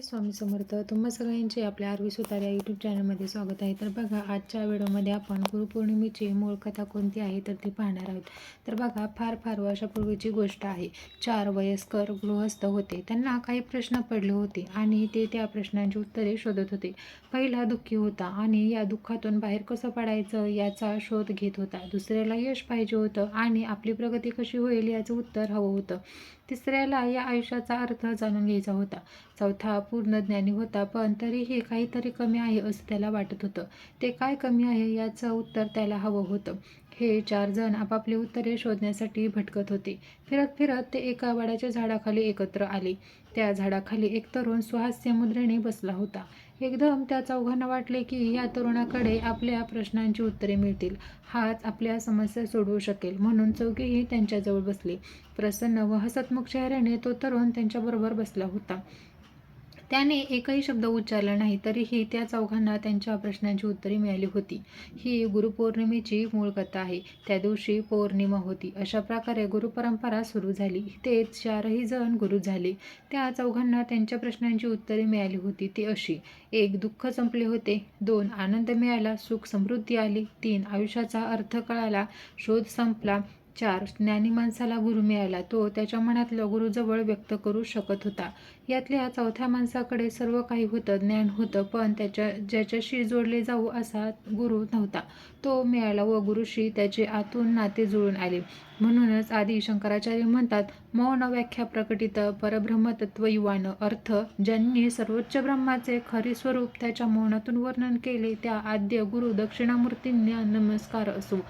श्री स्वामी समर्थ. तुम्हा सगळ्यांचे आपल्या आरवी सुतार या यूट्यूब चॅनलमध्ये स्वागत आहे. तर बघा आजच्या व्हिडिओमध्ये आपण गुरुपौर्णिमेची मूळ कथा कोणती आहे तर ती पाहणार आहोत. तर बघा फार फार वर्षापूर्वीची गोष्ट आहे. चार वयस्कर गृहस्थ होते. त्यांना काही प्रश्न पडले होते आणि ते त्या प्रश्नांची उत्तरे शोधत होते. पहिला दुःखी होता आणि या दुःखातून बाहेर कसं पडायचं याचा शोध घेत होता. दुसऱ्याला यश पाहिजे होतं आणि आपली प्रगती कशी होईल याचं उत्तर हवं होतं. तिसऱ्याला या आयुष्याचा अर्थ जाणून घ्यायचा होता. चौथा पूर्ण ज्ञानी होता पण तरीही काहीतरी कमी आहे असं त्याला वाटत होतं. ते काय कमी आहे याचं उत्तर त्याला हवं होतं. हे चार जण आपापली उत्तरे शोधण्यासाठी भटकत होते. फिरत फिरत ते एका वडाच्या झाडाखाली एकत्र आले. त्या झाडाखाली एक तरुण सुहास्य मुद्रेने बसला होता. एकदम त्या चौघांना वाटले की या तरुणाकडे आपल्या प्रश्नांची उत्तरे मिळतील. हाच आपल्या समस्या सोडवू शकेल म्हणून चौघेही त्यांच्याजवळ बसले. प्रसन्न व हसतमुख चेहऱ्याने तो तरुण त्यांच्याबरोबर बसला होता. त्याने एकही शब्द उच्चारला नाही तरीही त्या चौघांना त्यांच्या प्रश्नांची उत्तरे मिळाली होती. ही गुरुपौर्णिमेची मूळ कथा आहे. त्या दिवशी पौर्णिमा होती. अशा प्रकारे गुरुपरंपरा सुरू झाली. ते चारही जण गुरु झाले. त्या चौघांना त्यांच्या प्रश्नांची उत्तरे मिळाली होती. ती अशी. एक दुःख संपले होते. दोन आनंद मिळाला. सुख समृद्धी आली. तीन आयुष्याचा अर्थ कळाला. शोध संपला. चार ज्ञानी माणसाला गुरु मिळाला तो त्याच्या मनातलं गुरुजवळ व्यक्त करू शकत होता. यातल्या चौथ्या माणसाकडे सर्व काही होतं ज्ञान होतं पण त्याच्या ज्याच्याशी जोडले जाऊ असा गुरु नव्हता. तो मिळाला व गुरुशी त्याचे आतून नाते जुळून आले. म्हणूनच आधी शंकराचार्य म्हणतात मौन व्याख्या प्रकटित परब्रह्मतत्व युवान. अर्थ ज्यांनी सर्वोच्च ब्रह्माचे खरे स्वरूप त्याच्या मौनातून वर्णन केले त्या आद्य गुरु दक्षिणामूर्तींना नमस्कार असो.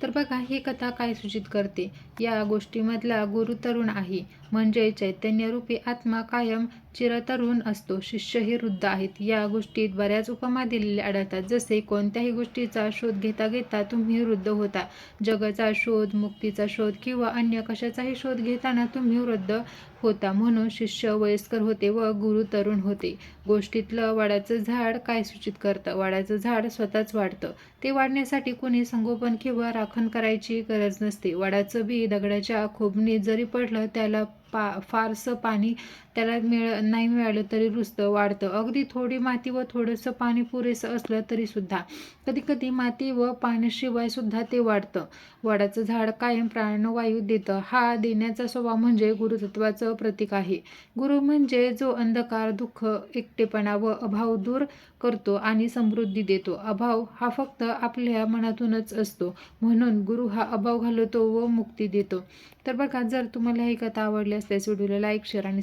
तर बघा ही कथा काय सूचित करते? या गोष्टीमधला गुरु तरुण आहे. म्हणजे चैतन्यरूपी आत्मा कायम चिरतरुण असतो. शिष्यही वृद्ध आहेत. या गोष्टीत बऱ्याच उपमा दिलेल्या आढळतात. जसे कोणत्याही गोष्टीचा शोध घेता घेता तुम्ही वृद्ध होता. जगाचा शोध मुक्तीचा शोध किंवा अन्य कशाचाही शोध घेताना तुम्ही वृद्ध होता. म्हणून शिष्य वयस्कर होते व गुरु तरुण होते. गोष्टीतलं वाडाचं झाड काय सूचित करतं? वाडाचं झाड स्वतःच वाढतं. ते वाढण्यासाठी कोणी संगोपन किंवा राखण करायची गरज नसते. वाडाचं बी दगडाच्या खोबणीत जरी पडलं त्याला पा फारसं पाणी त्याला मिळ नाही मिळालं तरी रुजतं वाढतं. अगदी थोडी माती व थोडंसं पाणी पुरेसं असलं तरीसुद्धा कधीकधी माती व पाण्याशिवाय सुद्धा ते वाढतं. वडाचं झाड कायम प्राणवायू देतं. हा देण्याचा स्वभाव म्हणजे गुरुतत्वाचं प्रतीक आहे. गुरु म्हणजे जो अंधकार दुःख एकटेपणा व अभाव दूर करतो आणि समृद्धी देतो. अभाव हा फक्त आपल्या मनातूनच असतो. म्हणून गुरु हा अभाव घालवतो व मुक्ती देतो. तर बघा जर तुम्हाला ही कथा आवडली असल्यास व्हिडिओला लाईक शेअर आणि